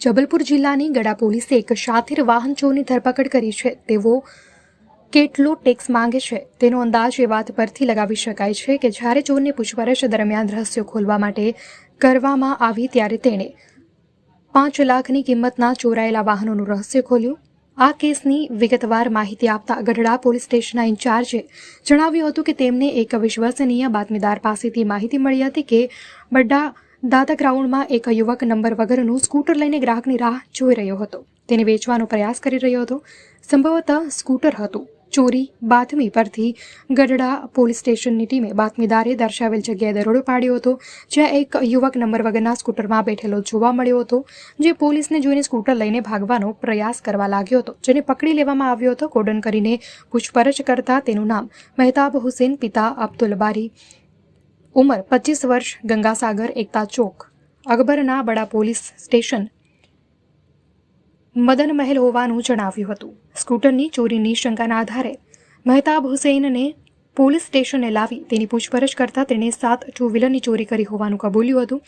જબલપુર જિલ્લાની ગડા પોલીસે એક શાથીર વાહન ચોરની ધરપકડ કરી છે. તેવો કેટલો ટેક્સ માંગે છે તેનો અંદાજ એ વાત પરથી લગાવી શકાય છે કે જ્યારે ચોરની પૂછપરછ દરમિયાન રહસ્યો ખોલવા માટે કરવામાં આવી ત્યારે તેણે પાંચ લાખની કિંમતના ચોરાયેલા વાહનોનું રહસ્ય ખોલ્યું. આ કેસની વિગતવાર માહિતી આપતા ગઢડા પોલીસ સ્ટેશનના ઇન્ચાર્જે જણાવ્યું હતું કે તેમને એક વિશ્વસનીય બાતમીદાર પાસેથી માહિતી મળી હતી કે બડ્ડા દાદા ગ્રાઉન્ડમાં એક યુવક નંબર વગરનું સ્કૂટર લઈને ગ્રાહકની રાહ જોઈ રહ્યો હતો. તેને વેચવાનો પ્રયાસ કરી રહ્યો હતો. સંભવતઃ સ્કૂટર હતું. ચોરી, બાતમી પરથી ગઢડા પોલીસ સ્ટેશનની ટીમે બાતમીદારે દર્શાવેલ જગ્યાએ દરોડો પાડ્યો હતો, જ્યાં એક યુવક નંબર વગરના સ્કૂટરમાં બેઠેલો જોવા મળ્યો હતો, જે પોલીસને જોઈને સ્કૂટર લઈને ભાગવાનો પ્રયાસ કરવા લાગ્યો હતો, જેને પકડી લેવામાં આવ્યો હતો. કોડન કરીને પૂછપરછ કરતા તેનું નામ મહેતાબ હુસેન, પિતા અબ્દુલ બારી ઉંમર પચીસ વર્ષ ગંગાસાગર એકતા ચોક. અકબરના બડા પોલીસ સ્ટેશન મદન મહેલ હોવાનું જણાવ્યું હતું. સ્કૂટરની ચોરીની શંકાના આધારે મહેતાબ હુસૈનને પોલીસ સ્ટેશને લાવી તેની પૂછપરછ કરતાં તેણે સાત ટુ વ્હીલરની ચોરી કરી હોવાનું કબૂલ્યું હતું.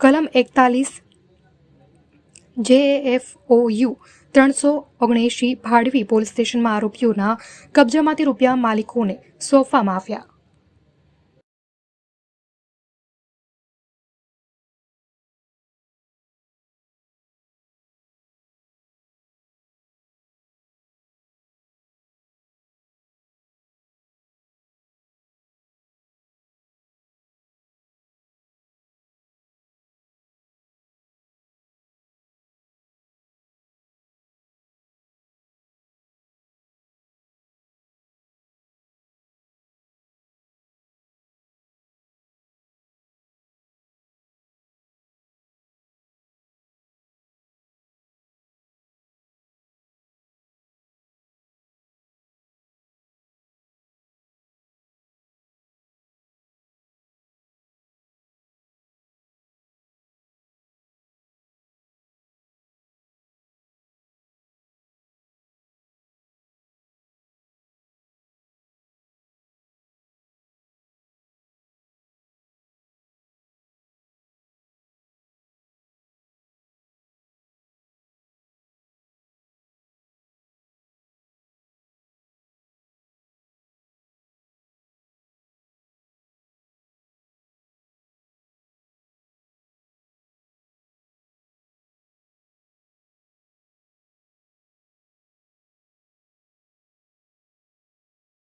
કલમ એકતાલીસ જે એફ ઓ યુ ત્રણસો ઓગણએંશી ભાડવી પોલીસ સ્ટેશનમાં આરોપીઓના કબજામાંથી રૂપિયા માલિકોને સોંપવામાં આવ્યા.